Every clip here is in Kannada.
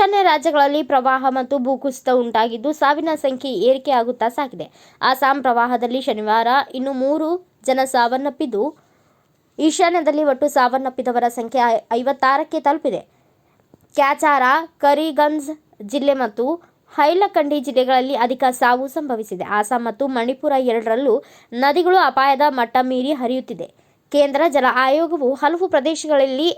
ಬೇರೆ ರಾಜ್ಯಗಳಲ್ಲಿ ಪ್ರವಾಹ ಮತ್ತು ಭೂಕುಸಿತ ಉಂಟಾಗಿದ್ದು ಸಾವಿನ ಸಂಖ್ಯೆ ಏರಿಕೆಯಾಗುತ್ತಾ ಸಾಗಿದೆ. ಅಸ್ಸಾಂ ಪ್ರವಾಹದಲ್ಲಿ ಶನಿವಾರ ಇನ್ನು ಮೂರು ಜನ ಸಾವನ್ನಪ್ಪಿದ್ದು, ಈಶಾನ್ಯದಲ್ಲಿ ಒಟ್ಟು ಸಾವನ್ನಪ್ಪಿದವರ ಸಂಖ್ಯೆ ಐವತ್ತಾರಕ್ಕೆ ತಲುಪಿದೆ. ಕ್ಯಾಚಾರ, ಕರಿಗಂಜ್ ಜಿಲ್ಲೆ ಮತ್ತು ಹೈಲಕಂಡಿ ಜಿಲ್ಲೆಗಳಲ್ಲಿ ಅಧಿಕ ಸಾವು ಸಂಭವಿಸಿದೆ. ಅಸ್ಸಾಂ ಮತ್ತು ಮಣಿಪುರ ಎರಡರಲ್ಲೂ ನದಿಗಳು ಅಪಾಯದ ಮಟ್ಟ ಮೀರಿ ಹರಿಯುತ್ತಿದೆ. ಕೇಂದ್ರ ಜಲ ಆಯೋಗವು ಹಲವು ಪ್ರದೇಶಗಳಲ್ಲಿ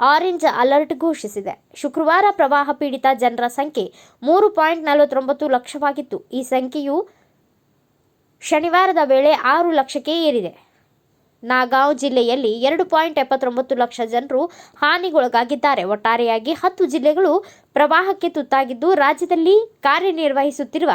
ಆರೆಂಜ್ ಅಲರ್ಟ್ ಘೋಷಿಸಿದೆ. ಶುಕ್ರವಾರ ಪ್ರವಾಹ ಪೀಡಿತ ಜನರ ಸಂಖ್ಯೆ ಮೂರು ಪಾಯಿಂಟ್ ನಲವತ್ತೊಂಬತ್ತು ಲಕ್ಷವಾಗಿತ್ತು. ಈ ಸಂಖ್ಯೆಯು ಶನಿವಾರದ ವೇಳೆ ಆರು ಲಕ್ಷಕ್ಕೆ ಏರಿದೆ. ನಾಗಾಂವ್ ಜಿಲ್ಲೆಯಲ್ಲಿ ಎರಡು ಪಾಯಿಂಟ್ ಎಪ್ಪತ್ತೊಂಬತ್ತು ಲಕ್ಷ ಜನರು ಹಾನಿಗೊಳಗಾಗಿದ್ದಾರೆ. ಒಟ್ಟಾರೆಯಾಗಿ ಹತ್ತು ಜಿಲ್ಲೆಗಳು ಪ್ರವಾಹಕ್ಕೆ ತುತ್ತಾಗಿದ್ದು, ರಾಜ್ಯದಲ್ಲಿ ಕಾರ್ಯನಿರ್ವಹಿಸುತ್ತಿರುವ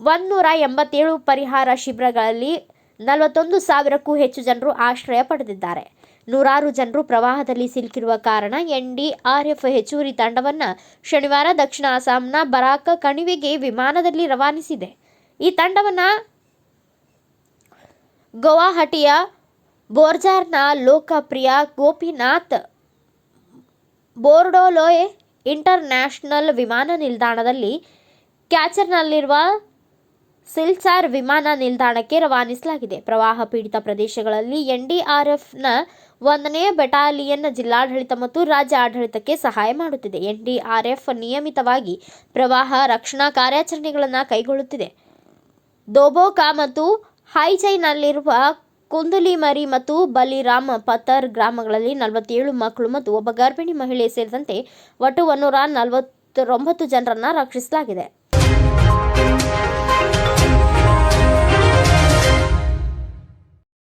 ಒಂದೂರ ಎಂಬತ್ತೇಳು ಪರಿಹಾರ ಶಿಬಿರಗಳಲ್ಲಿ ನಲವತ್ತೊಂದು ಸಾವಿರಕ್ಕೂ ಹೆಚ್ಚು ಜನರು ಆಶ್ರಯ ಪಡೆದಿದ್ದಾರೆ. ನೂರಾರು ಜನರು ಪ್ರವಾಹದಲ್ಲಿ ಸಿಲುಕಿರುವ ಕಾರಣ ಎನ್ಡಿಆರ್ಎಫ್ ಹೆಚ್ಚುವರಿ ತಂಡವನ್ನು ಶನಿವಾರ ದಕ್ಷಿಣ ಅಸ್ಸಾಂನ ಬರಾಕ ಕಣಿವೆಗೆ ವಿಮಾನದಲ್ಲಿ ರವಾನಿಸಿದೆ. ಈ ತಂಡವನ್ನು ಗುವಾಹಟಿಯ ಬೋರ್ಜಾರ್ನ ಲೋಕಪ್ರಿಯ ಗೋಪಿನಾಥ್ ಬೋರ್ಡೋಲೋಯ್ ಇಂಟರ್ನ್ಯಾಷನಲ್ ವಿಮಾನ ನಿಲ್ದಾಣದಲ್ಲಿ ಕ್ಯಾಚರ್ನಲ್ಲಿರುವ ಸಿಲ್ಚಾರ್ ವಿಮಾನ ನಿಲ್ದಾಣಕ್ಕೆ ರವಾನಿಸಲಾಗಿದೆ. ಪ್ರವಾಹ ಪೀಡಿತ ಪ್ರದೇಶಗಳಲ್ಲಿ ಎನ್ಡಿಆರ್ಎಫ್ನ ಒಂದನೇ ಬೆಟಾಲಿಯನ್ ಜಿಲ್ಲಾಡಳಿತ ಮತ್ತು ರಾಜ್ಯ ಆಡಳಿತಕ್ಕೆ ಸಹಾಯ ಮಾಡುತ್ತಿದೆ. ಎನ್ಡಿಆರ್ಎಫ್ ನಿಯಮಿತವಾಗಿ ಪ್ರವಾಹ ರಕ್ಷಣಾ ಕಾರ್ಯಾಚರಣೆಗಳನ್ನು ಕೈಗೊಳ್ಳುತ್ತಿದೆ. ದೋಬೋಕಾ ಮತ್ತು ಹೈಜೈನಲ್ಲಿರುವ ಕುಂದುಲಿಮರಿ ಮತ್ತು ಬಲಿರಾಮ್ ಪತರ್ ಗ್ರಾಮಗಳಲ್ಲಿ ನಲವತ್ತೇಳು ಮಕ್ಕಳು ಮತ್ತು ಒಬ್ಬ ಗರ್ಭಿಣಿ ಮಹಿಳೆ ಸೇರಿದಂತೆ ಒಟ್ಟು ಒನ್ನೂರ ನಲವತ್ತೊಂಬತ್ತು ಜನರನ್ನು ರಕ್ಷಿಸಲಾಗಿದೆ.